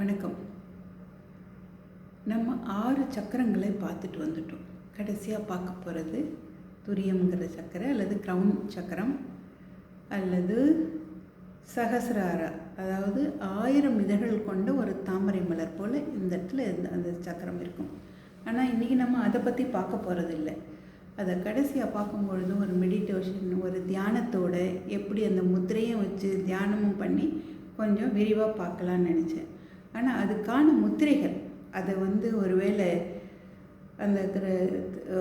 வணக்கம். நம்ம ஆறு சக்கரங்களை பார்த்துட்டு வந்துட்டோம். கடைசியாக பார்க்க போகிறது துரியம்ங்கிற சக்கரை அல்லது க்ரௌன் சக்கரம் அல்லது சகசிரார அதாவது ஆயிரம் இதழ்கள் கொண்ட ஒரு தாமரை மலர் போல் இந்த இடத்துல இந்த அந்த சக்கரம் இருக்கும். ஆனால் இன்றைக்கி நம்ம அதை பற்றி பார்க்க போகிறது இல்லை அதை கடைசியாக பார்க்கும்பொழுது ஒரு மெடிடேஷன் ஒரு தியானத்தோட எப்படி அந்த முத்திரையும் வச்சு தியானமும் பண்ணி கொஞ்சம் விரிவாக பார்க்கலான்னு நினச்சேன். ஆனால் அதுக்கான முத்திரைகள் அதை வந்து ஒருவேளை அந்த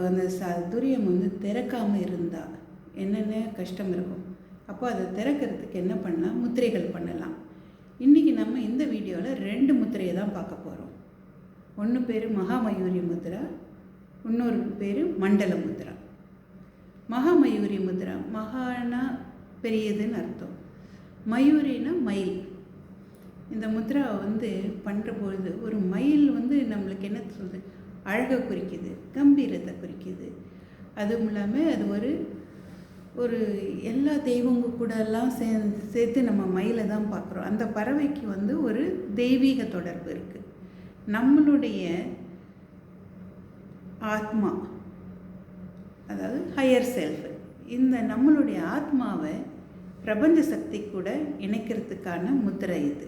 அந்த ச துரியம் வந்து திறக்காமல் இருந்தால் என்னென்ன கஷ்டம் இருக்கும்? அப்போ அதை திறக்கிறதுக்கு என்ன பண்ணலாம்? முத்திரைகள் பண்ணலாம். இன்றைக்கி நம்ம இந்த வீடியோவில் ரெண்டு முத்திரையை தான் பார்க்க போகிறோம் ஒன்று பேர் மகாமயூரி முத்ரா இன்னொரு பேர் மண்டல முத்ரா மகாமயூரி முத்ரா மகானா பெரியதுன்னு அர்த்தம். மயூரினா மயில். இந்த முத்ரா வந்து பண்ணுற பொழுது ஒரு மயில் வந்து நம்மளுக்கு என்ன சொல்றது? அழகை குறிக்குது கம்பீரத்தை குறிக்குது. அதுவும் இல்லாமல் அது ஒரு ஒரு எல்லா தெய்வங்க கூட எல்லாம் சே சேர்த்து நம்ம மயிலை தான் பார்க்குறோம். அந்த பறவைக்கு வந்து ஒரு தெய்வீக தொடர்பு இருக்குது நம்மளுடைய ஆத்மா அதாவது ஹையர் செல்ஃப் இந்த நம்மளுடைய ஆத்மாவை பிரபஞ்ச சக்தி கூட இணைக்கிறதுக்கான முத்திரை இது.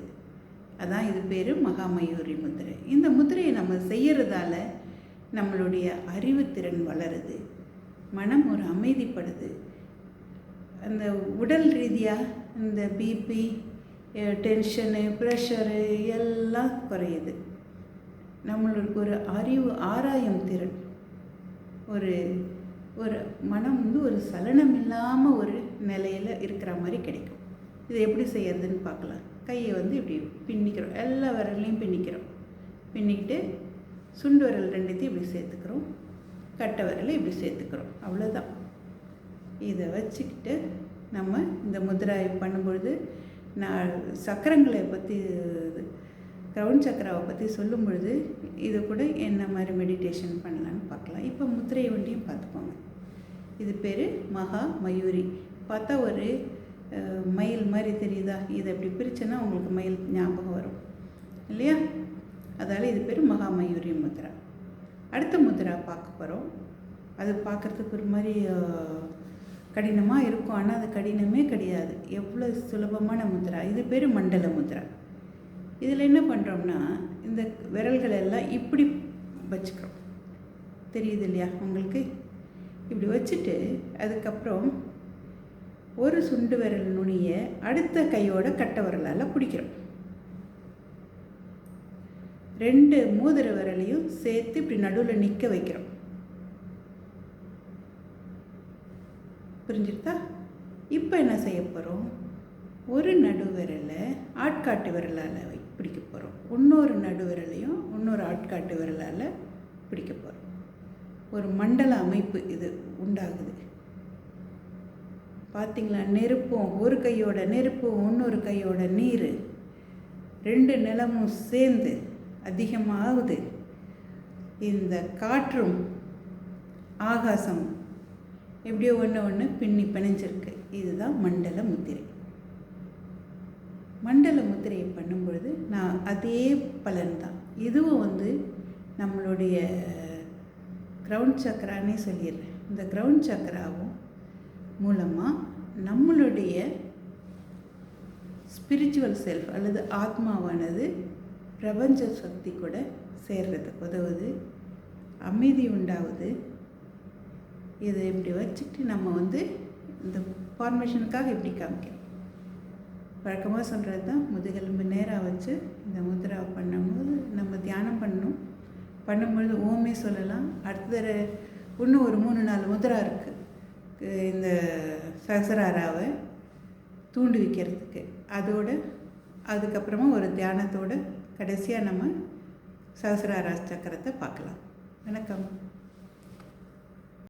அதான் இது பேர் மகாமயூரி முத்திரை. இந்த முத்திரையை நம்ம செய்கிறதால நம்மளுடைய அறிவுத்திறன் வளருது. மனம் ஒரு அமைதிப்படுது. அந்த உடல் ரீதியாக இந்த பிபி டென்ஷனு ப்ரெஷரு எல்லாம் குறையுது. நம்மளுக்கு ஒரு அறிவு ஆராயும் திறன். ஒரு ஒரு மனம் வந்து ஒரு சலனம் இல்லாமல் ஒரு நிலையில் இருக்கிற மாதிரி கிடைக்கும். இது எப்படி செய்யறதுன்னு பார்க்கலாம். கையை வந்து இப்படி பின்னிக்கிறோம். எல்லா விரல்லையும் பின்னிக்கிறோம். பின்னிக்கிட்டு சுண்டு விரல் ரெண்டுத்தையும் இப்படி சேர்த்துக்கிறோம். கட்டை விரலை இப்படி சேர்த்துக்கிறோம். அவ்வளோதான் இதை வச்சுக்கிட்டு நம்ம இந்த முதிராய் பண்ணும்பொழுது நான் சக்கரங்களை பற்றி கிரவுண்ட் சக்கராவை பற்றி சொல்லும் பொழுது இது கூட என்ன மாதிரி மெடிடேஷன் பண்ணலான்னு பார்க்கலாம். இப்போ முத்திரை ஒன்றையும் பார்த்துக்கோங்க. இது பேர் மகா மயூரி. பார்த்தா ஒரு மயில் மாதிரி தெரியும் தெரியுதா இதை இப்படி பிரிச்சேன்னா உங்களுக்கு மயில் ஞாபகம் வரும். இல்லையா? அதால் இது பேர் மகாமயூரிய முத்ரா. அடுத்த முத்ரா பார்க்க போகிறோம் அது பார்க்குறதுக்கு ஒரு மாதிரி கடினமாக இருக்கும். ஆனால் அது கடினமே கிடையாது. எவ்வளோ சுலபமான முத்ரா. இது பேர் மண்டல முத்ரா. இதில் என்ன பண்ணுறோம்னா இந்த விரல்கள் எல்லாம் இப்படி வச்சுக்கிறோம். தெரியுது இல்லையா உங்களுக்கு? இப்படி வச்சுட்டு அதுக்கப்புறம் ஒரு சுண்டு விரல் நுனியை அடுத்த கையோட கட்டை விரலால் பிடிக்கிறோம். ரெண்டு மூதுர விரலையும் சேர்த்து இப்படி நடுவில் நிற்க வைக்கிறோம். புரிஞ்சிருத்தா இப்போ என்ன செய்ய போகிறோம் ஒரு நடுவிரலை ஆட்காட்டு விரலால் வை பிடிக்க போகிறோம் இன்னொரு நடு விரலையும் இன்னொரு ஆட்காட்டு விரலால் பிடிக்க போகிறோம் ஒரு மண்டல அமைப்பு இது உண்டாகுது. பார்த்திங்களா நெருப்பும் ஒரு கையோட நெருப்பும் இன்னொரு கையோட நீர். ரெண்டு நிலமும் சேர்ந்து அதிகமாகுது. இந்த காற்றும் ஆகாசம் எப்படியோ ஒன்று ஒன்று பின்னி பிணைஞ்சிருக்கு. இதுதான் மண்டல முத்திரை. மண்டல முத்திரையை பண்ணும்பொழுது நான் அதே பலன் தான் இதுவும் வந்து நம்மளுடைய கிரவுண்ட் சக்கரானே சொல்லிடுறேன். இந்த கிரவுண்ட் சக்கராவும் மூலமாக நம்மளுடைய ஸ்பிரிச்சுவல் செல்ஃப் அல்லது ஆத்மாவானது பிரபஞ்ச சக்தி கூட சேர்றதுக்கு உதவுது. அமைதி உண்டாகுது இதை இப்படி வச்சுட்டு நம்ம வந்து இந்த ஃபார்மேஷனுக்காக இப்படி காமிக்கிறோம். வழக்கமாக சொல்கிறது தான் முதுகெலும்பு நேராக வச்சு இந்த முதிராவை பண்ணும்போது நம்ம தியானம் பண்ணணும். பண்ணும்பொழுது ஓமே சொல்லலாம். அடுத்த இன்னும் ஒரு மூணு நாலு முதிரா இருக்குது இந்த சசராராவை தூண்டி வைக்கிறதுக்கு. அதோடு அதுக்கப்புறமா ஒரு தியானத்தோட கடைசியாக நம்ம சஹசிராரா சக்கரத்தை பார்க்கலாம். வணக்கம்.